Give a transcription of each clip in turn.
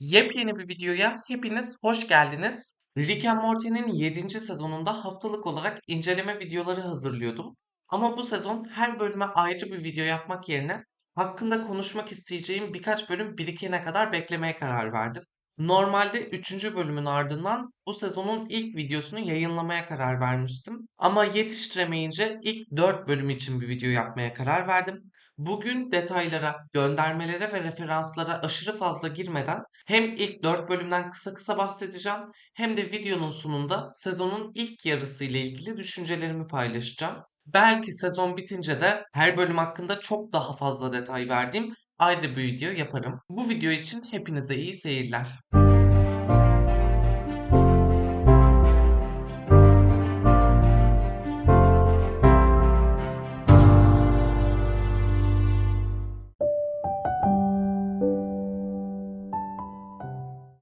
Yepyeni bir videoya hepiniz hoş geldiniz. Rick and Morty'nin 7. sezonunda haftalık olarak inceleme videoları hazırlıyordum. Ama bu sezon her bölüme ayrı bir video yapmak yerine hakkında konuşmak isteyeceğim birkaç bölüm birikene kadar beklemeye karar verdim. Normalde 3. bölümün ardından bu sezonun ilk videosunu yayınlamaya karar vermiştim. Ama yetiştiremeyince ilk 4 bölüm için bir video yapmaya karar verdim. Bugün detaylara, göndermelere ve referanslara aşırı fazla girmeden hem ilk 4 bölümden kısa kısa bahsedeceğim hem de videonun sonunda sezonun ilk yarısı ile ilgili düşüncelerimi paylaşacağım. Belki sezon bitince de her bölüm hakkında çok daha fazla detay verdiğim ayrı bir video yaparım. Bu video için hepinize iyi seyirler.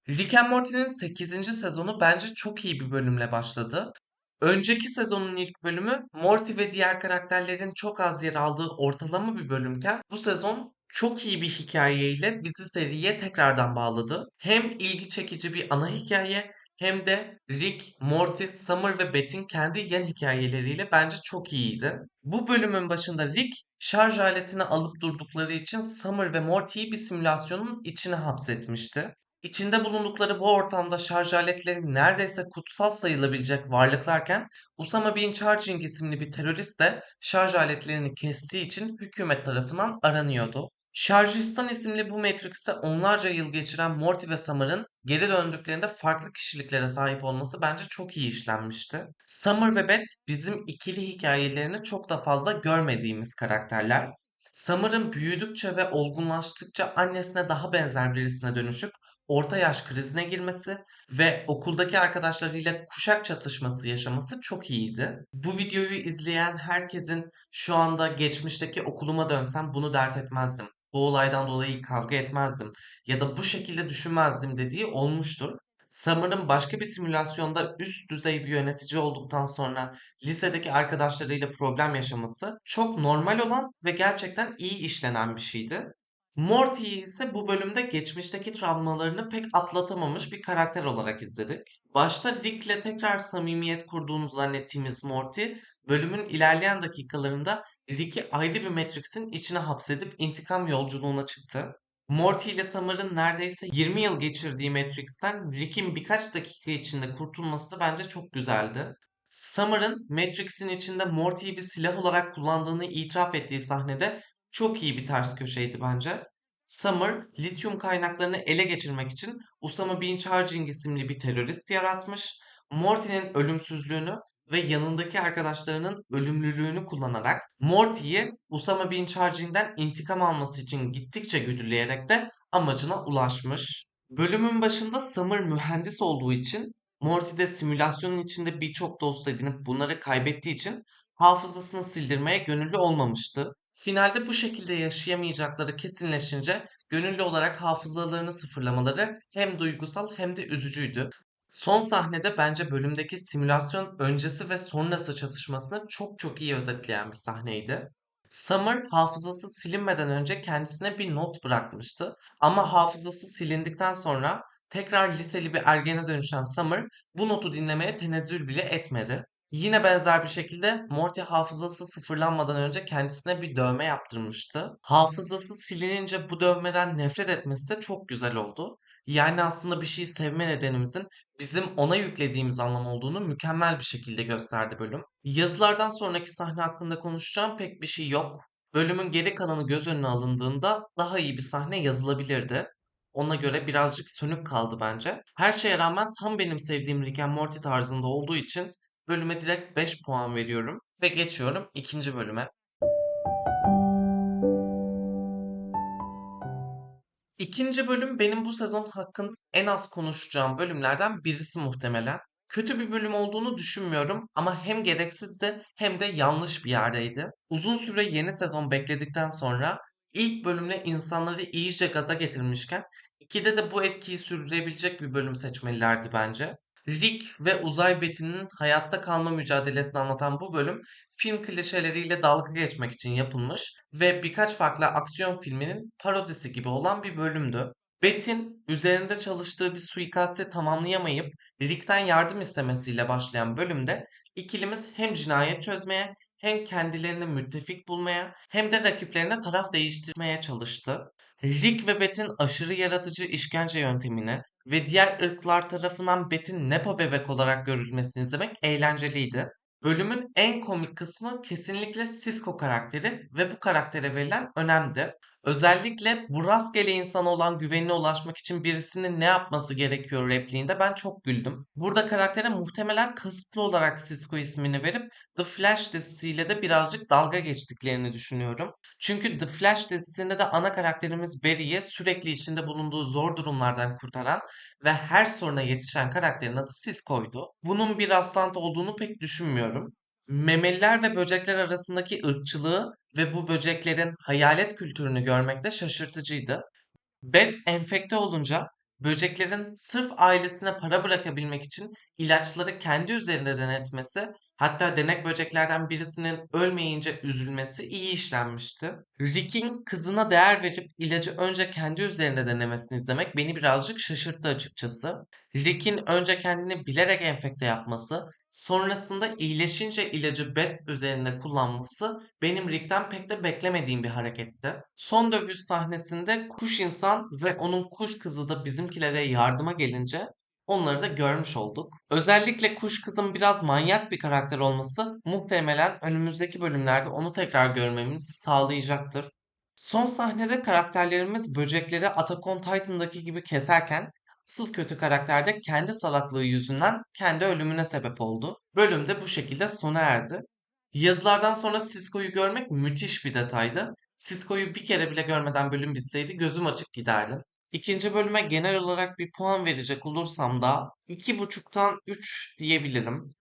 Rick and Morty'nin 8. sezonu bence çok iyi bir bölümle başladı. Önceki sezonun ilk bölümü Morty ve diğer karakterlerin çok az yer aldığı ortalama bir bölümken bu sezon çok iyi bir hikayeyle bizi seriye tekrardan bağladı. Hem ilgi çekici bir ana hikaye hem de Rick, Morty, Summer ve Beth'in kendi yan hikayeleriyle bence çok iyiydi. Bu bölümün başında Rick şarj aletini alıp durdukları için Summer ve Morty'yi bir simülasyonun içine hapsetmişti. İçinde bulundukları bu ortamda şarj aletleri neredeyse kutsal sayılabilecek varlıklarken Usama Bin Charging isimli bir terörist de şarj aletlerini kestiği için hükümet tarafından aranıyordu. Şarjistan isimli bu Matrix'te onlarca yıl geçiren Morty ve Summer'ın geri döndüklerinde farklı kişiliklere sahip olması bence çok iyi işlenmişti. Summer ve Beth bizim ikili hikayelerini çok da fazla görmediğimiz karakterler. Summer'ın büyüdükçe ve olgunlaştıkça annesine daha benzer birisine dönüşüp orta yaş krizine girmesi ve okuldaki arkadaşlarıyla kuşak çatışması yaşaması çok iyiydi. Bu videoyu izleyen herkesin şu anda geçmişteki okuluma dönsem bunu dert etmezdim. Bu olaydan dolayı kavga etmezdim ya da bu şekilde düşünmezdim dediği olmuştur. Summer'ın başka bir simülasyonda üst düzey bir yönetici olduktan sonra lisedeki arkadaşlarıyla problem yaşaması çok normal olan ve gerçekten iyi işlenen bir şeydi. Morty'yi ise bu bölümde geçmişteki travmalarını pek atlatamamış bir karakter olarak izledik. Başta Rick'le tekrar samimiyet kurduğunu zannettiğimiz Morty, bölümün ilerleyen dakikalarında Rick'i ayrı bir Matrix'in içine hapsedip intikam yolculuğuna çıktı. Morty ile Summer'ın neredeyse 20 yıl geçirdiği Matrix'ten Rick'in birkaç dakika içinde kurtulması da bence çok güzeldi. Summer'ın Matrix'in içinde Morty'yi bir silah olarak kullandığını itiraf ettiği sahnede çok iyi bir ters köşeydi bence. Summer, lityum kaynaklarını ele geçirmek için Usama Bin Charging isimli bir terörist yaratmış. Morty'nin ölümsüzlüğünü ve yanındaki arkadaşlarının ölümlülüğünü kullanarak Morty'yi Usama Bin Charging'den intikam alması için gittikçe güdüleyerek de amacına ulaşmış. Bölümün başında Summer mühendis olduğu için Morty de simülasyonun içinde birçok dost edinip bunları kaybettiği için hafızasını sildirmeye gönüllü olmamıştı. Finalde bu şekilde yaşayamayacakları kesinleşince gönüllü olarak hafızalarını sıfırlamaları hem duygusal hem de üzücüydü. Son sahnede bence bölümdeki simülasyon öncesi ve sonrası çatışmasını çok çok iyi özetleyen bir sahneydi. Summer hafızası silinmeden önce kendisine bir not bırakmıştı. Ama hafızası silindikten sonra tekrar liseli bir ergene dönüşen Summer bu notu dinlemeye tenezzül bile etmedi. Yine benzer bir şekilde Morty hafızası sıfırlanmadan önce kendisine bir dövme yaptırmıştı. Hafızası silinince bu dövmeden nefret etmesi de çok güzel oldu. Yani aslında bir şeyi sevme nedenimizin bizim ona yüklediğimiz anlam olduğunu mükemmel bir şekilde gösterdi bölüm. Yazılardan sonraki sahne hakkında konuşacağım pek bir şey yok. Bölümün geri kalanı göz önüne alındığında daha iyi bir sahne yazılabilirdi. Ona göre birazcık sönük kaldı bence. Her şeye rağmen tam benim sevdiğim Rick and Morty tarzında olduğu için Bölüme direkt 5 puan veriyorum ve geçiyorum ikinci bölüme. İkinci bölüm benim bu sezon hakkında en az konuşacağım bölümlerden birisi muhtemelen. Kötü bir bölüm olduğunu düşünmüyorum ama hem gereksizdi hem de yanlış bir yerdeydi. Uzun süre yeni sezon bekledikten sonra ilk bölümle insanları iyice gaza getirmişken ikide de bu etkiyi sürdürebilecek bir bölüm seçmelilerdi bence. Rick ve uzay Betty'nin hayatta kalma mücadelesini anlatan bu bölüm film klişeleriyle dalga geçmek için yapılmış ve birkaç farklı aksiyon filminin parodisi gibi olan bir bölümdü. Beth'in üzerinde çalıştığı bir suikasti tamamlayamayıp Rick'ten yardım istemesiyle başlayan bölümde ikilimiz hem cinayet çözmeye hem kendilerine müttefik bulmaya hem de rakiplerine taraf değiştirmeye çalıştı. Rick ve Beth'in aşırı yaratıcı işkence yöntemini ve diğer ırklar tarafından Beth'in Nepo bebek olarak görülmesini izlemek eğlenceliydi. Bölümün en komik kısmı kesinlikle Sisko karakteri ve bu karaktere verilen önemdi. Özellikle bu rastgele insana olan güvenine ulaşmak için birisinin ne yapması gerekiyor repliğinde ben çok güldüm. Burada karaktere muhtemelen kasıtlı olarak Sisko ismini verip The Flash dizisiyle de birazcık dalga geçtiklerini düşünüyorum. Çünkü The Flash dizisinde de ana karakterimiz Barry'ye sürekli içinde bulunduğu zor durumlardan kurtaran ve her soruna yetişen karakterin adı Sisko'ydu. Bunun bir rastlantı olduğunu pek düşünmüyorum. Memeliler ve böcekler arasındaki ırkçılığı ve bu böceklerin hayalet kültürünü görmek de şaşırtıcıydı. Beth enfekte olunca böceklerin sırf ailesine para bırakabilmek için ilaçları kendi üzerinde denetmesi, hatta denek böceklerden birisinin ölmeyince üzülmesi iyi işlenmişti. Rick'in kızına değer verip ilacı önce kendi üzerinde denemesini izlemek beni birazcık şaşırttı açıkçası. Rick'in önce kendini bilerek enfekte yapması, sonrasında iyileşince ilacı Beth üzerinde kullanması benim Rick'ten pek de beklemediğim bir hareketti. Son dövüş sahnesinde kuş insan ve onun kuş kızı da bizimkilere yardıma gelince onları da görmüş olduk. Özellikle kuş kızın biraz manyak bir karakter olması muhtemelen önümüzdeki bölümlerde onu tekrar görmemizi sağlayacaktır. Son sahnede karakterlerimiz böcekleri Attack on Titan'daki gibi keserken asıl kötü karakter de kendi salaklığı yüzünden kendi ölümüne sebep oldu. Bölüm de bu şekilde sona erdi. Yazılardan sonra Sisko'yu görmek müthiş bir detaydı. Sisko'yu bir kere bile görmeden bölüm bitseydi gözüm açık giderdim. İkinci bölüme genel olarak bir puan verecek olursam da 2.5'tan 3 diyebilirim.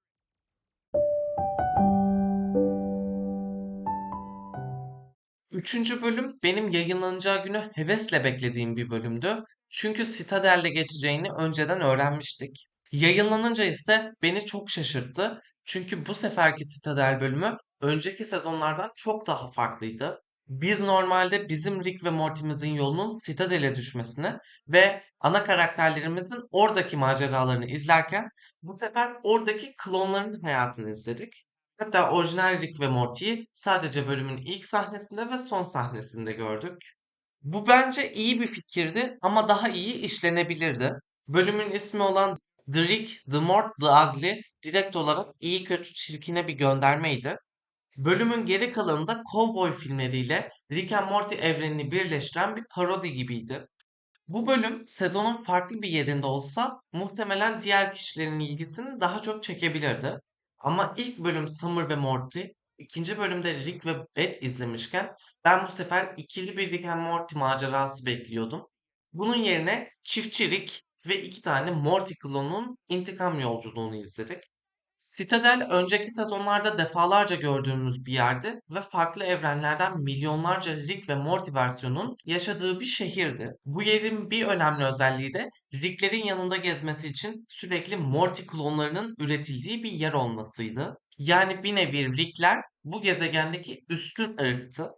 Üçüncü bölüm benim yayınlanacağı günü hevesle beklediğim bir bölümdü. Çünkü Citadel'de geçeceğini önceden öğrenmiştik. Yayınlanınca ise beni çok şaşırttı. Çünkü bu seferki Citadel bölümü önceki sezonlardan çok daha farklıydı. Biz normalde bizim Rick ve Morty'mizin yolunun Citadel'e düşmesini ve ana karakterlerimizin oradaki maceralarını izlerken bu sefer oradaki klonların hayatını izledik. Hatta orijinal Rick ve Morty'yi sadece bölümün ilk sahnesinde ve son sahnesinde gördük. Bu bence iyi bir fikirdi ama daha iyi işlenebilirdi. Bölümün ismi olan The Rick, The Mort, The Ugly direkt olarak iyi kötü çirkine bir göndermeydi. Bölümün geri kalanında Cowboy filmleriyle Rick and Morty evrenini birleştiren bir parodi gibiydi. Bu bölüm sezonun farklı bir yerinde olsa muhtemelen diğer kişilerin ilgisini daha çok çekebilirdi. Ama ilk bölüm Summer ve Morty, ikinci bölümde Rick ve Beth izlemişken ben bu sefer ikili bir Rick and Morty macerası bekliyordum. Bunun yerine çiftçi Rick ve iki tane Morty klonunun intikam yolculuğunu izledik. Citadel önceki sezonlarda defalarca gördüğümüz bir yerdi ve farklı evrenlerden milyonlarca Rick ve Morty versiyonunun yaşadığı bir şehirdi. Bu yerin bir önemli özelliği de Rick'lerin yanında gezmesi için sürekli Morty klonlarının üretildiği bir yer olmasıydı. Yani bir nevi Rick'ler bu gezegendeki üstün ırktı.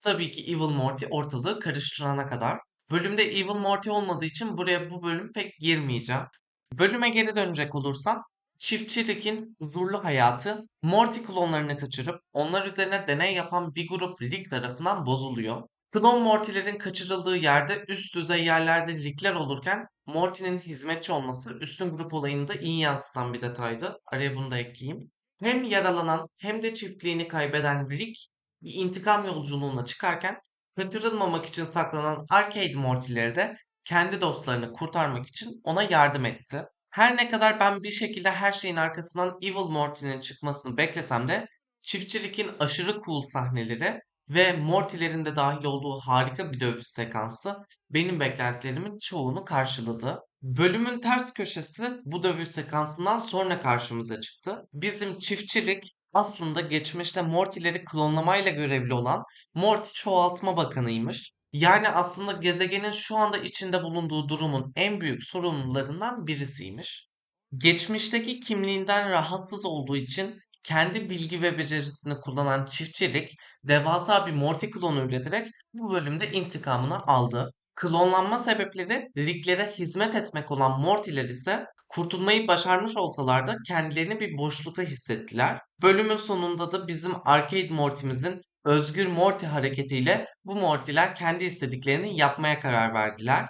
Tabii ki Evil Morty ortalığı karıştırana kadar. Bölümde Evil Morty olmadığı için buraya bu bölüm pek girmeyeceğim. Bölüme geri dönecek olursam Çiftçi Rick'in huzurlu hayatı Morty klonlarını kaçırıp onlar üzerine deney yapan bir grup Rick tarafından bozuluyor. Klon Morty'lerin kaçırıldığı yerde üst düzey yerlerde Rick'ler olurken Morty'nin hizmetçi olması üstün grup olayını da iyi yansıtan bir detaydı. Araya bunu da ekleyeyim. Hem yaralanan hem de çiftliğini kaybeden Rick bir intikam yolculuğuna çıkarken kaçırılmamak için saklanan Arcade Morty'leri de kendi dostlarını kurtarmak için ona yardım etti. Her ne kadar ben bir şekilde her şeyin arkasından Evil Morty'nin çıkmasını beklesem de çiftçilikin aşırı cool sahneleri ve Morty'lerin de dahil olduğu harika bir dövüş sekansı benim beklentilerimin çoğunu karşıladı. Bölümün ters köşesi bu dövüş sekansından sonra karşımıza çıktı. Bizim çiftçilik aslında geçmişte Morty'leri klonlamayla görevli olan Morty Çoğaltma Bakanıymış. Yani aslında gezegenin şu anda içinde bulunduğu durumun en büyük sorumlularından birisiymiş. Geçmişteki kimliğinden rahatsız olduğu için kendi bilgi ve becerisini kullanan çiftçilik devasa bir Morty klonu üreterek bu bölümde intikamını aldı. Klonlanma sebepleri Rick'lere hizmet etmek olan Morty'ler ise kurtulmayı başarmış olsalar da kendilerini bir boşlukta hissettiler. Bölümün sonunda da bizim Arcade Morty'mizin Özgür Morty hareketiyle bu Morty'ler kendi istediklerini yapmaya karar verdiler.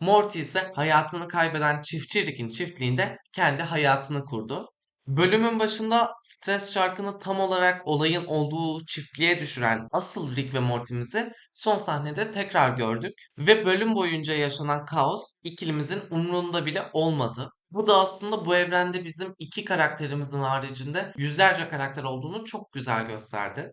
Morty ise hayatını kaybeden çiftçi Rick'in çiftliğinde kendi hayatını kurdu. Bölümün başında stres şarkını tam olarak olayın olduğu çiftliğe düşüren asıl Rick ve Morty'mizi son sahnede tekrar gördük. Ve bölüm boyunca yaşanan kaos ikilimizin umrunda bile olmadı. Bu da aslında bu evrende bizim iki karakterimizin haricinde yüzlerce karakter olduğunu çok güzel gösterdi.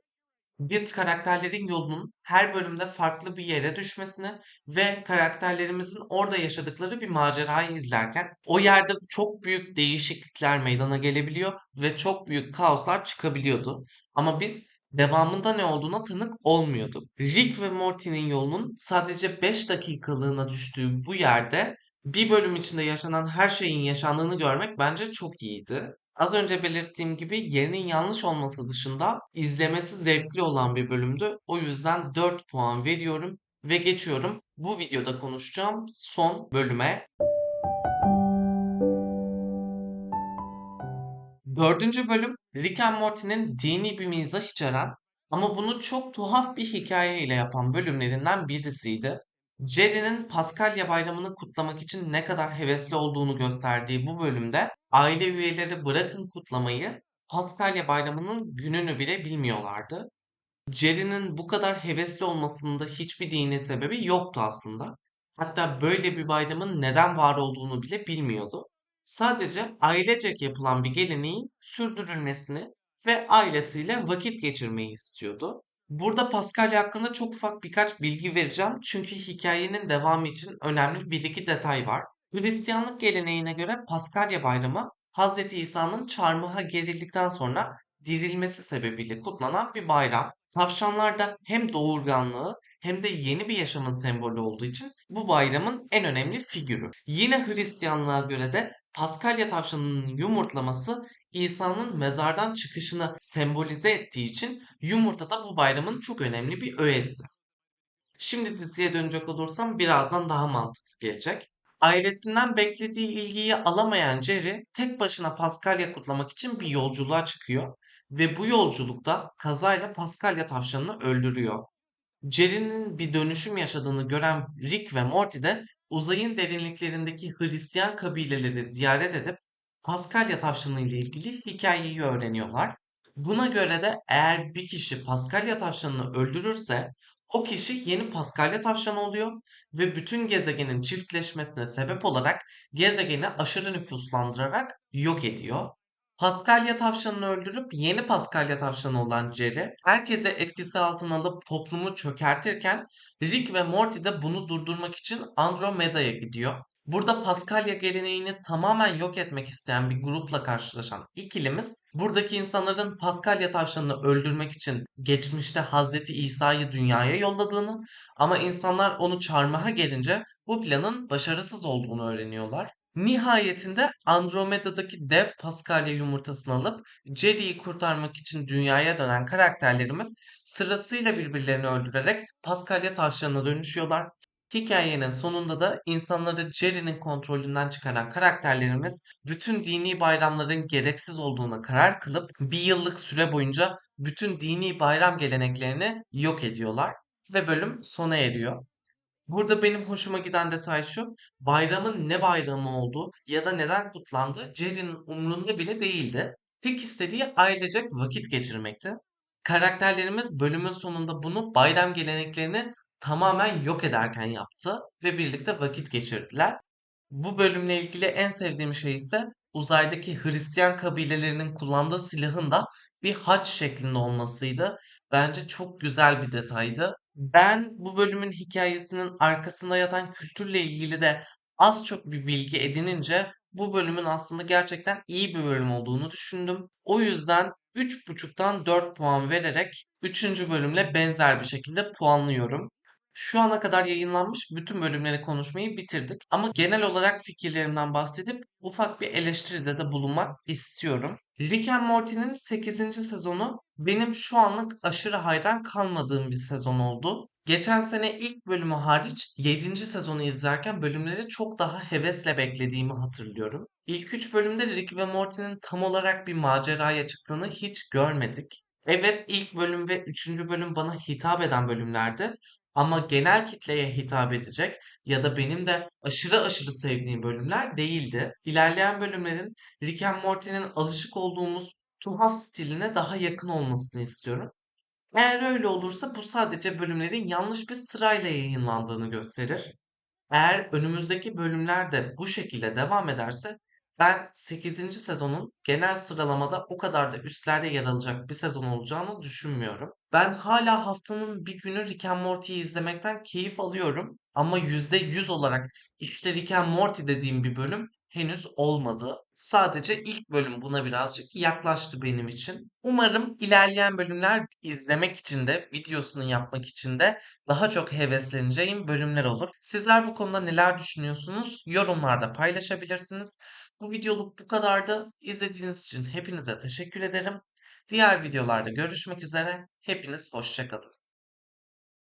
Biz karakterlerin yolunun her bölümde farklı bir yere düşmesini ve karakterlerimizin orada yaşadıkları bir macerayı izlerken o yerde çok büyük değişiklikler meydana gelebiliyor ve çok büyük kaoslar çıkabiliyordu. Ama biz devamında ne olduğuna tanık olmuyorduk. Rick ve Morty'nin yolunun sadece 5 dakikalığına düştüğü bu yerde bir bölüm içinde yaşanan her şeyin yaşandığını görmek bence çok iyiydi. Az önce belirttiğim gibi yerinin yanlış olması dışında izlemesi zevkli olan bir bölümdü. O yüzden 4 puan veriyorum ve geçiyorum bu videoda konuşacağım son bölüme. Dördüncü bölüm Rick and Morty'nin dini bir mizah içeren ama bunu çok tuhaf bir hikaye ile yapan bölümlerinden birisiydi. Jerry'nin Paskalya bayramını kutlamak için ne kadar hevesli olduğunu gösterdiği bu bölümde aile üyeleri bırakın kutlamayı Paskalya bayramının gününü bile bilmiyorlardı. Jerry'nin bu kadar hevesli olmasında hiçbir dini sebebi yoktu aslında. Hatta böyle bir bayramın neden var olduğunu bile bilmiyordu. Sadece ailecek yapılan bir geleneğin sürdürülmesini ve ailesiyle vakit geçirmeyi istiyordu. Burada Paskalya hakkında çok ufak birkaç bilgi vereceğim çünkü hikayenin devamı için önemli bir iki detay var. Hristiyanlık geleneğine göre Paskalya bayramı Hz. İsa'nın çarmıha gerildikten sonra dirilmesi sebebiyle kutlanan bir bayram. Tavşanlar da hem doğurganlığı hem de yeni bir yaşamın sembolü olduğu için bu bayramın en önemli figürü. Yine Hristiyanlığa göre de Paskalya tavşanının yumurtlaması İsa'nın mezardan çıkışını sembolize ettiği için yumurta da bu bayramın çok önemli bir öğesi. Şimdi diziye dönecek olursam birazdan daha mantıklı gelecek. Ailesinden beklediği ilgiyi alamayan Jerry tek başına Paskalya kutlamak için bir yolculuğa çıkıyor ve bu yolculukta kazayla Paskalya tavşanını öldürüyor. Jerry'nin bir dönüşüm yaşadığını gören Rick ve Morty de uzayın derinliklerindeki Hristiyan kabileleri ziyaret edip Paskalya tavşanı ile ilgili hikayeyi öğreniyorlar. Buna göre de eğer bir kişi Paskalya tavşanını öldürürse o kişi yeni Paskalya tavşanı oluyor ve bütün gezegenin çiftleşmesine sebep olarak gezegeni aşırı nüfuslandırarak yok ediyor. Paskalya tavşanını öldürüp yeni Paskalya tavşanı olan Jerry herkese etkisi altına alıp toplumu çökertirken Rick ve Morty de bunu durdurmak için Andromeda'ya gidiyor. Burada Paskalya geleneğini tamamen yok etmek isteyen bir grupla karşılaşan ikilimiz buradaki insanların Paskalya tavşanını öldürmek için geçmişte Hazreti İsa'yı dünyaya yolladığını ama insanlar onu çarmıha gelince bu planın başarısız olduğunu öğreniyorlar. Nihayetinde Andromeda'daki dev Paskalya yumurtasını alıp Jerry'yi kurtarmak için dünyaya dönen karakterlerimiz sırasıyla birbirlerini öldürerek Paskalya tavşanına dönüşüyorlar. Hikayenin sonunda da insanları Jerry'nin kontrolünden çıkaran karakterlerimiz bütün dini bayramların gereksiz olduğuna karar kılıp bir yıllık süre boyunca bütün dini bayram geleneklerini yok ediyorlar ve bölüm sona eriyor. Burada benim hoşuma giden detay şu, bayramın ne bayramı olduğu ya da neden kutlandığı Jerry'nin umrunda bile değildi. Tek istediği ailecek vakit geçirmekti. Karakterlerimiz bölümün sonunda bunu bayram geleneklerini tamamen yok ederken yaptı ve birlikte vakit geçirdiler. Bu bölümle ilgili en sevdiğim şey ise uzaydaki Hristiyan kabilelerinin kullandığı silahın da bir haç şeklinde olmasıydı. Bence çok güzel bir detaydı. Ben bu bölümün hikayesinin arkasında yatan kültürle ilgili de az çok bir bilgi edinince bu bölümün aslında gerçekten iyi bir bölüm olduğunu düşündüm. O yüzden 3.5'tan 4 puan vererek 3. bölümle benzer bir şekilde puanlıyorum. Şu ana kadar yayınlanmış bütün bölümleri konuşmayı bitirdik. Ama genel olarak fikirlerimden bahsedip ufak bir eleştiride de bulunmak istiyorum. Rick and Morty'nin 8. sezonu benim şu anlık aşırı hayran kalmadığım bir sezon oldu. Geçen sene ilk bölümü hariç 7. sezonu izlerken bölümleri çok daha hevesle beklediğimi hatırlıyorum. İlk 3 bölümde Rick ve Morty'nin tam olarak bir maceraya çıktığını hiç görmedik. Evet ilk bölüm ve 3. bölüm bana hitap eden bölümlerdi ama genel kitleye hitap edecek ya da benim de aşırı aşırı sevdiğim bölümler değildi. İlerleyen bölümlerin Rick and Morty'nin alışık olduğumuz tuhaf stiline daha yakın olmasını istiyorum. Eğer öyle olursa bu sadece bölümlerin yanlış bir sırayla yayınlandığını gösterir. Eğer önümüzdeki bölümler de bu şekilde devam ederse ben 8. sezonun genel sıralamada o kadar da üstlerde yer alacak bir sezon olacağını düşünmüyorum. Ben hala haftanın bir günü Rick and Morty'yi izlemekten keyif alıyorum ama %100 olarak işte Rick and Morty dediğim bir bölüm henüz olmadı. Sadece ilk bölüm buna birazcık yaklaştı benim için. Umarım ilerleyen bölümler izlemek için de videosunu yapmak için de daha çok hevesleneceğim bölümler olur. Sizler bu konuda neler düşünüyorsunuz? Yorumlarda paylaşabilirsiniz. Bu videoluk bu kadardı. İzlediğiniz için hepinize teşekkür ederim. Diğer videolarda görüşmek üzere. Hepiniz hoşça kalın.